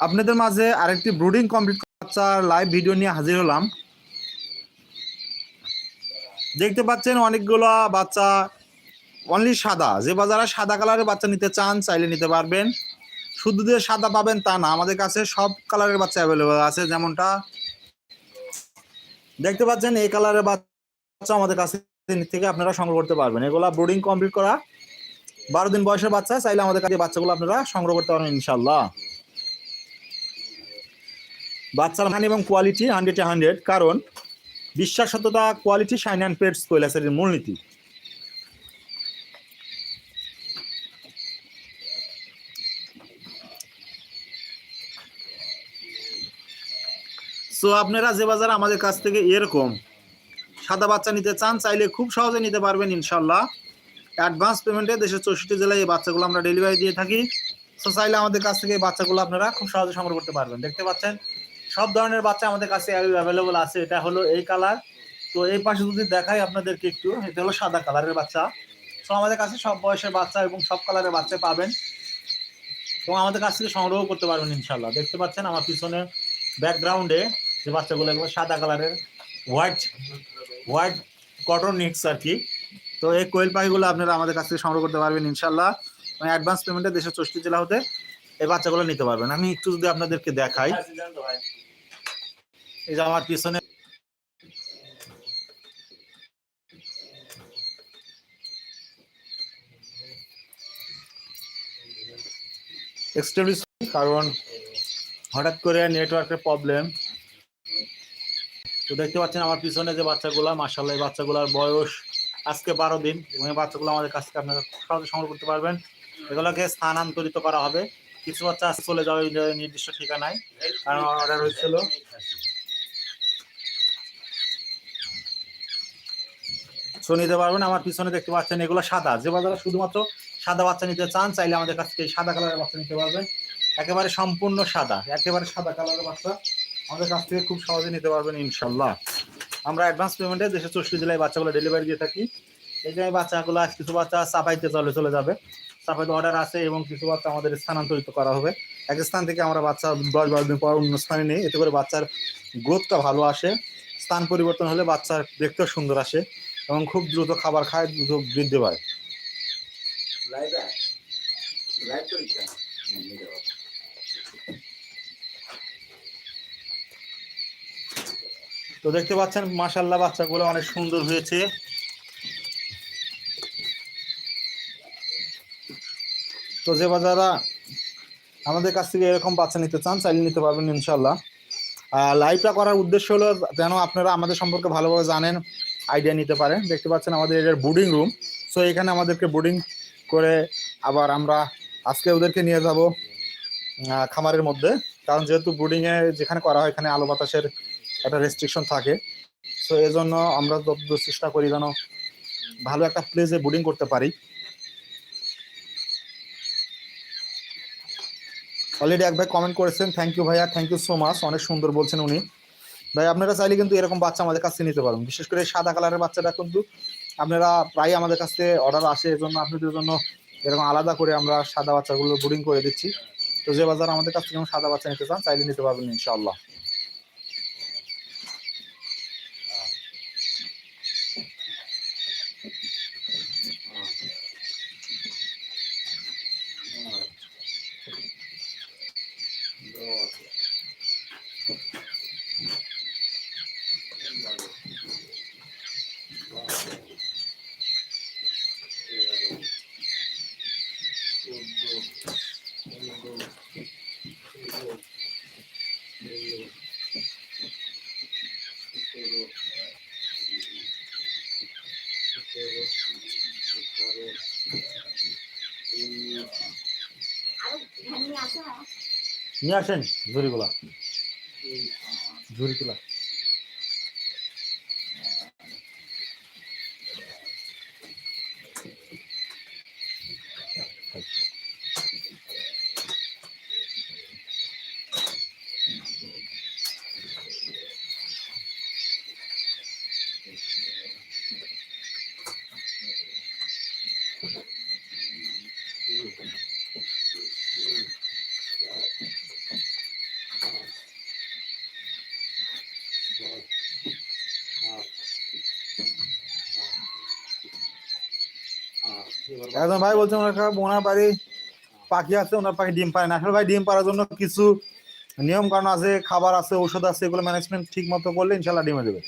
আপনাদের মাঝে আরেকটি ব্রুডিং কমপ্লিট বাচ্চার লাইভ ভিডিও নিয়ে হাজির হলাম। দেখতে পাচ্ছেন অনেকগুলো বাচ্চা অনলি সাদা। যে বাজারে সাদা কালারের বাচ্চা নিতে চান, চাইলে নিতে পারবেন। শুধু যে সাদা পাবেন তা না, আমাদের কাছে সব কালারের বাচ্চা অ্যাভেলেবেল আছে, যেমনটা দেখতে পাচ্ছেন, এই কালারের বাচ্চা আমাদের কাছে থেকে আপনারা সংগ্রহ করতে পারবেন। এগুলা ব্রুডিং কমপ্লিট করা, বারো দিন বয়সের বাচ্চা, চাইলে আমাদের কাছে বাচ্চাগুলো আপনারা সংগ্রহ করতে পারবেন ইনশাল্লাহ বাচ্চার মান এবং কোয়ালিটি হান্ড্রেড হান্ড্রেড কারণ বিশ্বাস সততা কোয়ালিটি শাইন অ্যান্ড পেটস কৈলাসের মূলনীতি। সো আপনারা যে বাজার আমাদের কাছ থেকে এরকম সাদা বাচ্চা নিতে চান, চাইলে খুব সহজে নিতে পারবেন ইনশাল্লাহ অ্যাডভান্স পেমেন্টে দেশের চৌষট্টি জেলায় এই বাচ্চাগুলো আমরা ডেলিভারি দিয়ে থাকি। সো চাইলে আমাদের কাছ থেকে এই বাচ্চাগুলো আপনারা খুব সহজে সংগ্রহ করতে পারবেন। দেখতে পাচ্ছেন? সব ধরনের বাচ্চা আমাদের কাছে অ্যাভেলেবল আছে। এটা হলো এই কালার তো এই পাশে যদি দেখাই আপনাদেরকে একটু, এটা হলো সাদা কালারের বাচ্চা। তো আমাদের কাছে সব বয়সের বাচ্চা এবং সব কালারের বাচ্চা পাবেন। এবং আমাদের কাছ থেকে সংগ্রহ করতে পারবেন ইনশাল্লাহ দেখতে পাচ্ছেন আমার পিছনে ব্যাকগ্রাউন্ডে যে বাচ্চাগুলো এগুলো সাদা কালারের হোয়াইট হোয়াইট কটন নিক্স আর কি। তো এই কোয়েল পাখিগুলো আপনারা আমাদের কাছ থেকে সংগ্রহ করতে পারবেন ইনশাল্লাহ অ্যাডভান্স পেমেন্টে দেশের চৌষট্টি জেলা হতে এই বাচ্চাগুলো নিতে পারবেন। আমি একটু যদি আপনাদেরকে দেখাই। এই যে আমার পিছনে কারণ হঠাৎ করে নেটওয়ার্কের প্রবলেম তো দেখতে পাচ্ছেন আমার পিছনে যে বাচ্চাগুলো মাসাল্লাহ এই বাচ্চাগুলোর বয়স আজকে বারো দিন। এবং এই বাচ্চাগুলো আমাদের কাছ থেকে আপনারা সংগ্রহ করতে পারবেন। এগুলোকে স্থানান্তরিত করা হবে। কিছু বাচ্চা আজ চলে যাবে নির্দিষ্ট ঠিকানায়, কারণ অর্ডার হয়েছিল সো নিতে পারবেন। আমার পিছনে দেখতে পাচ্ছেন এগুলো সাদা। যে বাজারে শুধুমাত্র সাদা বাচ্চা নিতে চান, চাইলে আমাদের কাছ থেকে সাদা কালারের বাচ্চা নিতে পারবেন। একেবারে সম্পূর্ণ সাদা, একেবারে সাদা কালারের বাচ্চা আমাদের কাছ থেকে খুব সহজে নিতে পারবেন ইনশাল্লাহ। আমরা অ্যাডভান্স পেমেন্টে দেশের চৌষট্টি জেলায় বাচ্চাগুলো ডেলিভারি দিয়ে থাকি। এই যে বাচ্চাগুলো কিছু বাচ্চা চাপাইতে চলে চলে যাবে। চাপাইতে অর্ডার আছে এবং কিছু বাচ্চা আমাদের স্থানান্তরিত করা হবে। এক স্থান থেকে আমরা বাচ্চা দশ বারো দিন পর অন্য স্থানে নিই। এতে করে বাচ্চার গ্রোথটা ভালো আসে। স্থান পরিবর্তন হলে বাচ্চার দেখতেও সুন্দর আসে। এবং খুব দ্রুত খাবার খায় দ্রুত বৃদ্ধি পায়। তো দেখতে পাচ্ছেন মাসাল্লাহ বাচ্চাগুলো অনেক সুন্দর হয়েছে। তো যে বাজারা আমাদের কাছ থেকে এরকম বাচ্চা নিতে চান চাইলে নিতে পারবেন ইনশাল্লাহ লাইভটা করার উদ্দেশ্য হলো যেন আপনারা আমাদের সম্পর্কে ভালোভাবে জানেন আইডিয়া নিতে পারেন দেখতে পাচ্ছেন আমাদের এটার বোর্ডিং রুম সো এখানে আমাদেরকে বোর্ডিং করে আবার আমরা আজকে ওদেরকে নিয়ে যাব খামারের মধ্যে। কারণ যেহেতু বোর্ডিংয়ে যেখানে করা হয়, এখানে আলো বাতাসের একটা রেস্ট্রিকশন থাকে। সো এই জন্য আমরা যতদূর চেষ্টা করি যেন ভালো একটা প্লেসে বোর্ডিং করতে পারি। অলরেডি এক ভাই কমেন্ট করেছেন। থ্যাংক ইউ ভাইয়া। থ্যাংক ইউ সো মাচ অনেক সুন্দর বলছেন উনি। ভাই, আপনারা চাইলে কিন্তু এরকম বাচ্চা আমাদের কাছে নিতে পারেন বিশেষ করে সাদা কালারের বাচ্চাটা কিন্তু আপনারা প্রায় আমাদের কাছ অর্ডার আসে এজন্য আপনাদের জন্য এরকম আলাদা করে আমরা সাদা বাচ্চাগুলো বোর্ডিং করে দিচ্ছি। তো যে বাজার আমাদের কাছ থেকে সাদা বাচ্চা নিতে চান, চাইলে নিতে পারবেন ইনশাআল্লাহ। নিয়ে আসেন ঝুড়িগুলা। ঝুড়িগুলা। একজন ভাই বলছে ওনার ওনার বাড়ি পাখি আছে, ওনার পাখি ডিম পায় না। আসলে ভাই ডিম পাড়ার জন্য কিছু নিয়ম কারণ আছে, খাবার আছে ওষুধ আছে, এগুলো ম্যানেজমেন্ট ঠিক মতো করলে ইনশাল্লাহ ডিমে দেবে।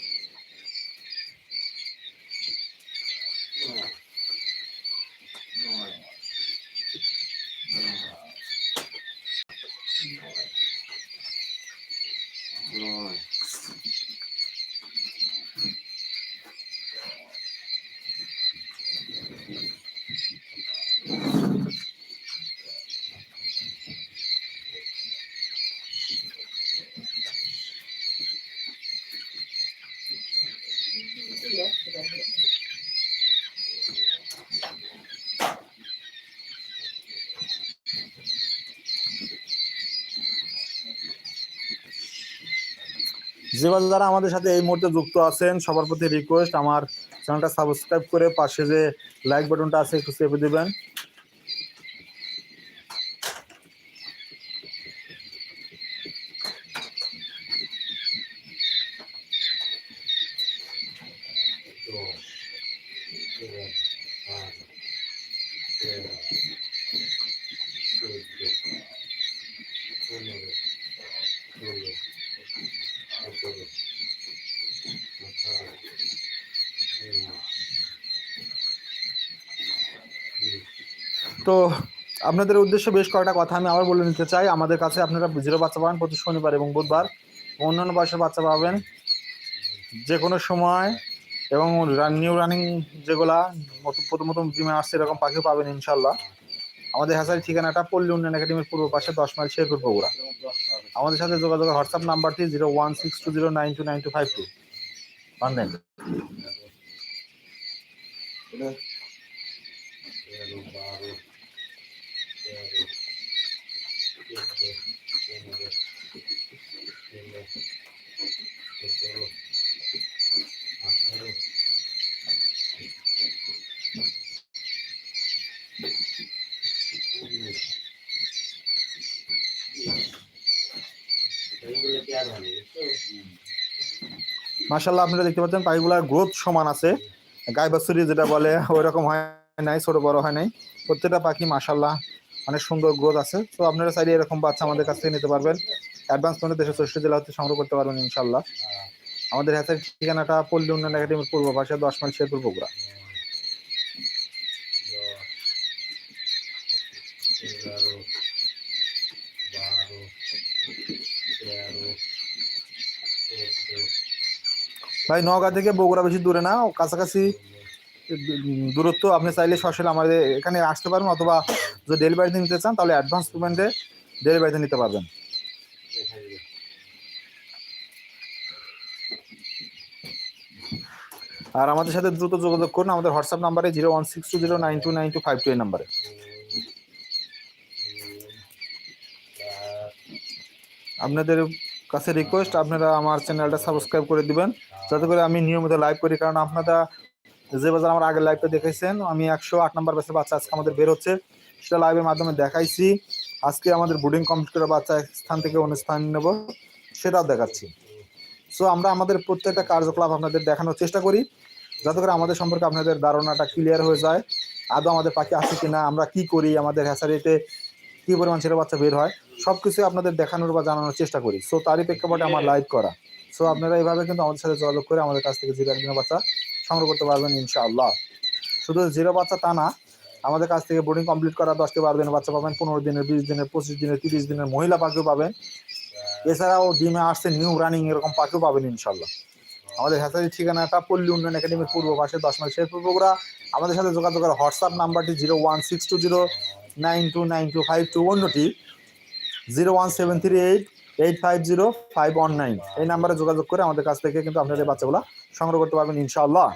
বা যারা আমাদের সাথে এই মুহূর্তে যুক্ত আছেন, সবার প্রতি রিকোয়েস্ট আমার চ্যানেলটা সাবস্ক্রাইব করে পাশে যে লাইক বাটনটা আছে একটু চেপে দিবেন। তো আপনাদের উদ্দেশ্যে বেশ কয়েকটা কথা আমি আবার বলে নিতে চাই। আমাদের কাছে আপনারা জিরো বাচ্চা পাবেন প্রতি শনিবার এবং বুধবার। অন্যান্য বয়সের বাচ্চা পাবেন যে কোনো সময় এবং নিউ রানিং যেগুলা প্রথম প্রথম ডিমে আসছে এরকম পাখিও পাবেন ইনশাল্লাহ। আমাদের হ্যাসারি ঠিকানাটা পল্লী উন্নয়ন একাডেমির পূর্ব পাশে দশ মাইল শেরপুর বগুড়া। আমাদের সাথে যোগাযোগ হোয়াটসঅ্যাপ নাম্বারটি zero one six two zero nine two nine two five two পাবেন মাশাল্লাহ আপনারা দেখতে পাচ্ছেন পাখিগুলার গ্রোথ সমান আছে। বাছুরি যেটা বলে ওই রকম হয় নাই, ছোট বড় হয় নাই। প্রত্যেকটা পাখি মাশাল্লাহ অনেক সুন্দর গ্রোথ আছে। তো আপনারা চাইলে এরকম বাচ্চা আমাদের কাছ থেকে নিতে পারবেন। অ্যাডভান্স পেমেন্ট দেশের চৌষট্টি জেলা হতে সংগ্রহ করতে পারবেন ইনশাল্লাহ আমাদের হাতের ঠিকানাটা পল্লী উন্নয়ন একাডেমির পূর্ব পাশে, দশ মাইল শেরপুর বগুড়া। ভাই, নওগাঁ থেকে বগুড়া বেশি দূরে না কাছাকাছি দূরত্ব আপনি চাইলে সরাসরি আমাদের এখানে আসতে পারবেন অথবা যদি ডেলিভারিতে নিতে চান, তাহলে অ্যাডভান্স পেমেন্টে ডেলিভারিতে নিতে পারবেন। আর আমাদের সাথে দ্রুত যোগাযোগ করুন, আমাদের হোয়াটসঅ্যাপ নাম্বারে zero one six two zero nine two nine two five two এই নাম্বারে। আপনাদের কাছে রিকোয়েস্ট আপনারা আমার চ্যানেলটা সাবস্ক্রাইব করে দিবেন। যাতে করে আমি নিয়মিত লাইভ করি, কারণ আপনারা যে বাজার আমার আগের লাইভটা দেখেছেন, আমি একশো আট নাম্বার বাসের বাচ্চা আজকে আমাদের বের হচ্ছে। সেটা লাইভের মাধ্যমে দেখাইছি। আজকে আমাদের বোর্ডিং কমপ্লিট করে বাচ্চা স্থান থেকে অন্য স্থান নেব সেটাও দেখাচ্ছি। সো আমরা আমাদের প্রত্যেকটা কার্যকলাপ আপনাদের দেখানোর চেষ্টা করি যাতে করে আমাদের সম্পর্কে আপনাদের ধারণাটা ক্লিয়ার হয়ে যায়। আদৌ আমাদের পাখি আছে কি না আমরা কি করি আমাদের হ্যাসারিতে কি পরিমাণ ছেলে বাচ্চা বের হয় সব কিছু আপনাদের দেখানোর বা জানানোর চেষ্টা করি। সো তারই প্রেক্ষাপটে আমার লাইভ করা। সো আপনারা এইভাবে কিন্তু আমাদের সাথে যোগাযোগ করে আমাদের কাছ থেকে জিরো একদিনের বাচ্চা সংগ্রহ করতে পারবেন ইনশাআল্লাহ। শুধু জিরো বাচ্চা তা না আমাদের কাছ থেকে বোর্ডিং কমপ্লিট করা দশ থেকে বারো দিনের বাচ্চা পাবেন, পনেরো দিনের, বিশ দিনের, পঁচিশ দিনের, তিরিশ দিনের মহিলা পাখিও পাবেন। এছাড়াও ডিমে আসছে নিউ রানিং এরকম পাখিও পাবেন ইনশাল্লাহ। আমাদের হ্যাচারির ঠিকানাটা পল্লী উন্নয়ন একাডেমির পূর্ব পাশে দশ মাইল শেরপুর বগুড়া। আমাদের সাথে যোগাযোগ করার হোয়াটসঅ্যাপ নাম্বারটি zero one six two zero nine two nine two five two অন্যটি zero one seven three eight eight five zero five one nine. এই নাম্বারে যোগাযোগ করে আমাদের কাছ থেকে কিন্তু আপনাদের বাচ্চাগুলো সংগ্রহ করতে পারবেন ইনশাআল্লাহ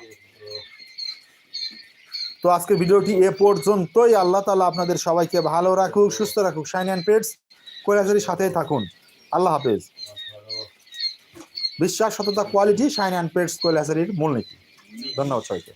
তো আজকে ভিডিওটি এ পর্যন্তই। আল্লাহ তালা আপনাদের সবাইকে ভালো রাখুক, সুস্থ রাখুক। শাইন অ্যান্ড পেটস কৈরাজের সাথে থাকুন। আল্লাহ হাফেজ। বিশ্বাস, সততা কোয়ালিটি শাইন অ্যান্ড পেটস কৈলাসারির মূলনীতি। ধন্যবাদ সবাইকে।